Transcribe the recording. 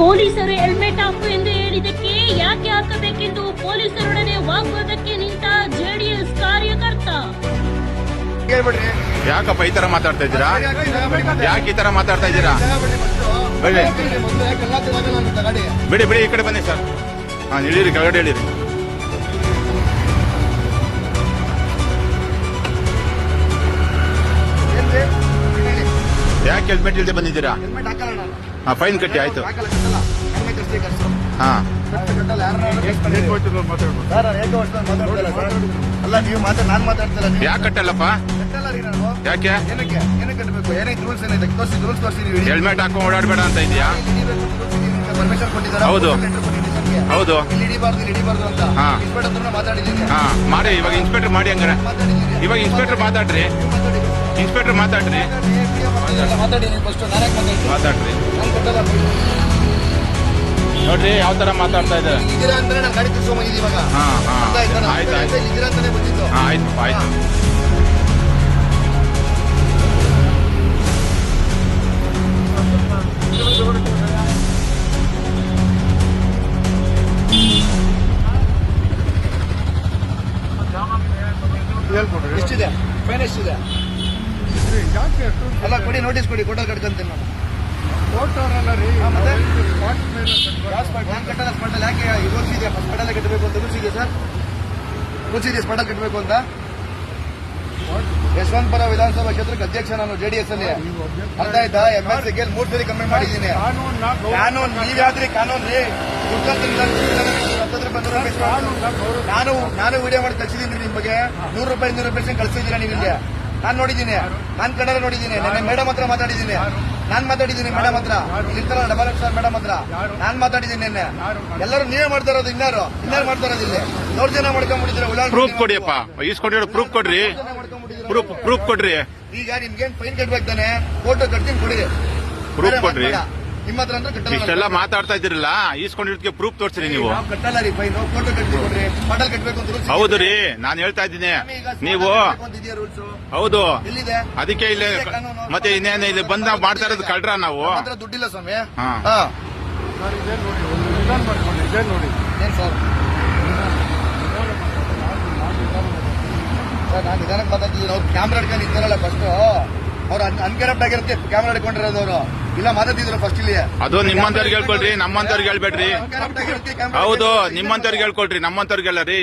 ಪೊಲೀಸರು ಹೆಲ್ಮೆಟ್ ಹಾಕು ಎಂದು ಹೇಳಿದಕ್ಕೆ ಯಾಕೆ ಹಾಕಬೇಕೆಂದು ಪೊಲೀಸರೊಡನೆ ವಾಗ್ವಾದಕ್ಕೆ ನಿಂತ ಜೆಡಿಎಸ್ ಕಾರ್ಯಕರ್ತ. ಹೇಳ್ಬಿಡ್ರಿ. ಯಾಕಪ್ಪ ಈ ತರ ಮಾತಾಡ್ತಾ ಇದ್ದೀರಾ? ಯಾಕೆ ಈ ತರ ಮಾತಾಡ್ತಾ ಇದ್ದೀರಾ? ಬಿಡಿ ಬಿಡಿ ಈ ಕಡೆ ಬನ್ನಿ ಸರ್. ಹಾ ಇಳಿರಿ ಕೆಳಗಡೆ ಇಳೀರಿ ಯಾಕೆ ಹೆಲ್ಮೆಟ್ ಇಲ್ಲದೆ ಬಂದಿದ್ದೀರಾ? ಹೆಲ್ಮೆಟ್ ಹಾಕಲ್ಲ ನಾನು. ಹಾ ಫೈನ್ ಕಟ್ಟಿ ಆಯ್ತು. ಹಾಕಲ್ಲ ಕಟ್ಟಲ್ಲ ಹೆಲ್ಮೆಟ್ ಅಷ್ಟೇ ಕಟ್ಸು. ಹಾ. ಸರ್? ಏಕ ಅಲ್ಲ ನೀವು ಮಾತಾಡ ನಾನು ಮಾತಾಡ್ತಿಲ್ಲ ನೀವು. ಯಾಕೆ ಕಟ್ಟಲ್ಲಪ್ಪ? ಕಟ್ಟಲ್ಲ ರೀ ನಾನು. ಯಾಕೆ? ಏನಕ್ಕೆ? ಏನಕ್ಕೆ ಕಟ್ಟಬೇಕು? ಏನಕ್ಕೆ ರೂಲ್ಸ್ ಏನಿದೆ? ತೋರಿಸಿ ರೂಲ್ಸ್ ತೋರಿಸಿ ನೀವು ಹೆಲ್ಮೆಟ್ ಹಾಕೊಂಡು ಓಡಾಡಬೇಡ ಅಂತ ಇದೆಯಾ? ಪರ್ಮಿಷನ್ ಕೊಟ್ಟಿದ್ದಾರೆ? ಹೌದು. ಹೌದು. ಇಲ್ಲಿ ಹಿಡಿಬಾರ್ದು ಇಲ್ಲಿ ಹಿಡಿಬಾರ್ದು ಅಂತ. ಹಾ. ಇನ್ಸ್ಪೆಕ್ಟರ್ ಮಾತಾಡಿದ್ದೀನಿ ಹಾ ಮಾಡಿ ಇವಾಗ ಇನ್ಸ್ಪೆಕ್ಟರ್ ಮಾಡಿ ಹಂಗಾರೆ. ಇವಾಗ ಇನ್ಸ್ಪೆಕ್ಟರ್ ಮಾತಾಡ್ರಿ. ಇನ್ಸ್ಪೆಕ್ಟರ್ ಮಾತಾಡ್ರಿ. ನೀವು ಫಸ್ಟ್ ನಾನೇ ಮಾತಾಡ್ತೀನಿ ಮಾತಾಡ್ರಿ. ನಾನು ಕಟ್ಟಲ್ಲ ನೋಡ್ರಿ ಯಾವ ತರ ಮಾತಾಡ್ತಾ ಇದ್ದಾರೆ? ಇದ್ದೀರಾ ಅಂದ್ರೆ ನಾನು ಗಾಡಿ ತಿರ್ಸ್ಕೊಂಬಂದಿದ್ದೀನಿ ಇವಾಗ. ಹಾ, ಹಾ. ಆಯ್ತಾ? ಆಯ್ತು, ಇದ್ದೀರಾ ಅಂತಾನೆ ಬಂದಿದ್ದು ಹಾ ಆಯ್ತು ಆಯ್ತು. ಎಷ್ಟಿದೆ? ಫೈನ್ ಎಷ್ಟಿದೆ? ಅಲ್ಲ ಕೊಡಿ ನೋಟಿಸ್ ಕೊಡಿ ಫೋಟೋ ಕಟ್ಕೊಂತೀನಿ ನಾನು. ಹಾ, ಮತ್ತೆ? ಯಾವ ಸ್ಪಾಟ್? ನಾನು ಕಟ್ಟಲ್ಲ ಸ್ಪಾಟಲ್ಲಿ ಯಾಕೆ? ಇದೆಯಾ? ಸ್ಪಾಟಲ್ಲೇ ಕಟ್ಟಬೇಕು ಅಂತ ಇದೆಯಾ ಸರ್ ಇದೆಯಾ ಸ್ಪಾಟಲ್ಲಿ ಕಟ್ಟಬೇಕು ಅಂತ? ಯಶವಂತಪುರ ವಿಧಾನಸಭಾ ಕ್ಷೇತ್ರಕ್ಕೆ ಅಧ್ಯಕ್ಷ ನಾನು ಜೆಡಿಎಸ್ ಅಲ್ಲಿ. ಅರ್ಥ ಆಯ್ತಾ? ಎಂ ಎಸ್ ಸಿ ಮೂರ್ ಸರಿ ಕಮ್ಮಿ ಮಾಡಿದ್ದೀನಿ. ಕಾನೂನು ನೀವ್ ಯಾವ್ದ್ರಿ ಕಾನೂನು ರೀ? ನಾನು ನಾನು ವಿಡಿಯೋ ಮಾಡಿ ಕಳಿಸಿದ್ದೀನಿ ನಿಮ್ಗೆ. ನೂರು ರೂಪಾಯಿ ಇನ್ನೂರು ರೂಪಾಯಿ ಕಳ್ಸಿದ್ದೀರಾ ನೀವು ಇಲ್ಲಿ ನಾನು ನೋಡಿದ್ದೀನಿ. ನಾನು ಕನ್ನಡ ನೋಡಿದ್ದೀನಿ. ನನ್ನ ಮೇಡಮ್ ಹತ್ರ ಮಾತಾಡಿದ್ದೀನಿ. ನಾನ್ ಮಾತಾಡಿದ್ದೀನಿ ಮೇಡಮ್ ಹತ್ರ. ಇಲ್ಲಿರ್ತಾರ ಡಬಲ್ ಎಕ್ಸ್ ಮೇಡಮ್ ಹತ್ರ. ನಾನ್ ಮಾತಾಡಿದ್ದೀನಿ ನಿನ್ನೆ. ಎಲ್ಲರೂ ನೀವೇ ಮಾಡ್ತಾ ಇರೋದು ಇನ್ನಾರು ಇನ್ನಾರು ಮಾಡ್ತಾ ಇರೋದು ಇಲ್ಲಿ? ಜನ ಮಾಡ್ಕೊಂಡ್ಬಿಟ್ಟಿದ್ರೆ ಉಳ್ಳಾಳ ಪ್ರೂಫ್ ಕೊಡಿಯಪ್ಪ ಈಸ್ಕೊಂಡಿರೋ ಪ್ರೂಫ್ ಕೊಡ್ರಿ. ಪ್ರೂಫ್ ಪ್ರೂಫ್ ಕೊಡ್ರಿ. ಈಗ ನಿಮ್ಗೇನ್ ಫೈನ್ ಕಟ್ಬೇಕು ತಾನೆ? ಫೋಟೋ ಕಟ್ತೀನಿ ಕೊಡಿ. ಪ್ರೂಫ್ ಕೊಡ್ರಿ. ನಿಮ್ಮ ಹತ್ರ ಅಂದ್ರೆ ಕಟ್ಟಲ್ಲ ಇಷ್ಟೆಲ್ಲ. ಮಾತಾಡ್ತಾ ಇದ್ದೀರಲ್ಲ ಈಸ್ಕೊಂಡಿರೋದಕ್ಕೆ ಪ್ರೂಫ್ ತೋರಿಸ್ರಿ ನೀವು. ಕಟ್ಟಲ್ಲ ರೀ ಫೈನ್ ಫೋಟೋ ಕಟ್ತೀನಿ ಕೊಡ್ರಿ. ಅಂತ ಹೌದು ರೀ ನಾನು ಹೇಳ್ತಾ ಇದ್ದೀನಿ. ನೀವು? ಹೌದು. ಎಲ್ಲಿದೆ? ಅದಕ್ಕೆ ಇಲ್ಲಿ. ಮತ್ತೆ ಇನ್ನೇನು ಇಲ್ಲಿ ಬಂದ ಮಾಡ್ತಾ ಇರೋದು ಕಳ್ರ ನಾವು. ದುಡ್ಡಿಲ್ಲ ಸ್ವಾಮಿ. ಹಾ. ಹಾ. ಏನ್ ಸರ್ ಸರ್ ನಾನು ನಿಧಾನಕ್ಕೆ ಮಾತಾಡ್ತಿದ್ದೀನಿ. ಅವ್ರು ಕ್ಯಾಮ್ರಾ ಹಿಡ್ಕೊಂಡು ಇದ್ದಾರಲ್ಲ ಫಸ್ಟ್ ಅವ್ರು ಅನ್ಕರಪ್ಟ್ ಆಗಿರುತ್ತೆ ಕ್ಯಾಮ್ರಾ ಹಿಡ್ಕೊಂಡಿರೋದು ಅವರು. ಇಲ್ಲ ಮಾತಾಡ್ತಿದ್ರು ಫಸ್ಟ್ ಇಲ್ಲಿ ಅದು ನಿಮ್ಮಂತವ್ರಿಗೆ ಹೇಳ್ಕೊಳ್ರಿ ನಮ್ಮಂತವ್ರಿಗೆ ಹೇಳ್ಬೇಡ್ರಿ. ಹೌದು ನಿಮ್ಮಂತವ್ರಿಗೆ ಹೇಳ್ಕೊಳ್ರಿ ನಮ್ಮಂತವ್ರಿಗೆಲ್ಲ ರೀ.